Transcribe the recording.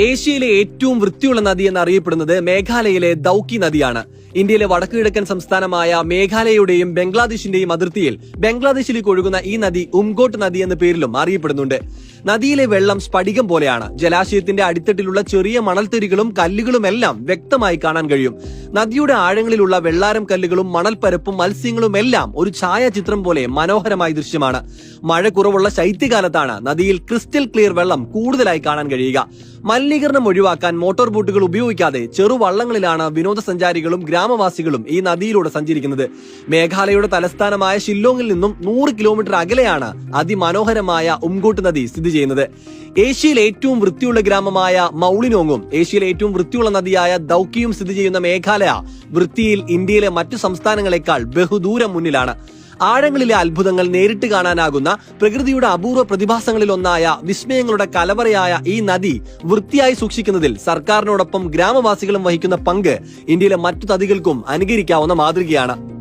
ഏഷ്യയിലെ ഏറ്റവും വൃത്തിയുള്ള നദി എന്നറിയപ്പെടുന്നത് മേഘാലയയിലെ ദൌക്കി നദിയാണ്. ഇന്ത്യയിലെ വടക്കുകിഴക്കൻ സംസ്ഥാനമായ മേഘാലയയുടെയും ബംഗ്ലാദേശിന്റെയും അതിർത്തിയിൽ ബംഗ്ലാദേശിലേക്ക് ഒഴുകുന്ന ഈ നദി ഉംഗോട്ട് നദി എന്ന പേരിലും അറിയപ്പെടുന്നുണ്ട്. നദിയിലെ വെള്ളം സ്ഫടികം പോലെയാണ്. ജലാശയത്തിന്റെ അടിത്തട്ടിലുള്ള ചെറിയ മണൽത്തരികളും കല്ലുകളുമെല്ലാം വ്യക്തമായി കാണാൻ കഴിയും. നദിയുടെ ആഴങ്ങളിലുള്ള വെള്ളാരം കല്ലുകളും മണൽപ്പരപ്പും മത്സ്യങ്ങളും എല്ലാം ഒരു ഛായാചിത്രം പോലെ മനോഹരമായ ദൃശ്യമാണ്. മഴ കുറവുള്ള ശൈത്യകാലത്താണ് നദിയിൽ ക്രിസ്റ്റൽ ക്ലിയർ വെള്ളം കൂടുതലായി കാണാൻ കഴിയുക. മലിനീകരണം ഒഴിവാക്കാൻ മോട്ടോർ ബോട്ടുകൾ ഉപയോഗിക്കാതെ ചെറുവള്ളങ്ങളിലാണ് വിനോദസഞ്ചാരികളും ഗ്രാമവാസികളും ഈ നദിയിലൂടെ സഞ്ചരിക്കുന്നത്. മേഘാലയയുടെ തലസ്ഥാനമായ ഷില്ലോങ്ങിൽ നിന്നും നൂറ് കിലോമീറ്റർ അകലെയാണ് അതിമനോഹരമായ ഉംകൂട്ട് നദി സ്ഥിതി ചെയ്യുന്നത്. ഏഷ്യയിലെ ഏറ്റവും വൃത്തിയുള്ള ഗ്രാമമായ മൗളിനോങ്ങും ഏഷ്യയിലെ ഏറ്റവും വൃത്തിയുള്ള നദിയായ ദൌക്കിയും സ്ഥിതി ചെയ്യുന്ന മേഘാലയ വൃത്തിയിൽ ഇന്ത്യയിലെ മറ്റു സംസ്ഥാനങ്ങളെക്കാൾ ബഹുദൂരം മുന്നിലാണ്. ആഴങ്ങളിലെ അത്ഭുതങ്ങൾ നേരിട്ട് കാണാനാകുന്ന പ്രകൃതിയുടെ അപൂർവ പ്രതിഭാസങ്ങളിലൊന്നായ വിസ്മയങ്ങളുടെ കലവറയായ ഈ നദി വൃത്തിയായി സൂക്ഷിക്കുന്നതിൽ സർക്കാരിനോടൊപ്പം ഗ്രാമവാസികളും വഹിക്കുന്ന പങ്ക് ഇന്ത്യയിലെ മറ്റു നദികൾക്കും അനുകരിക്കാവുന്ന മാതൃകയാണ്.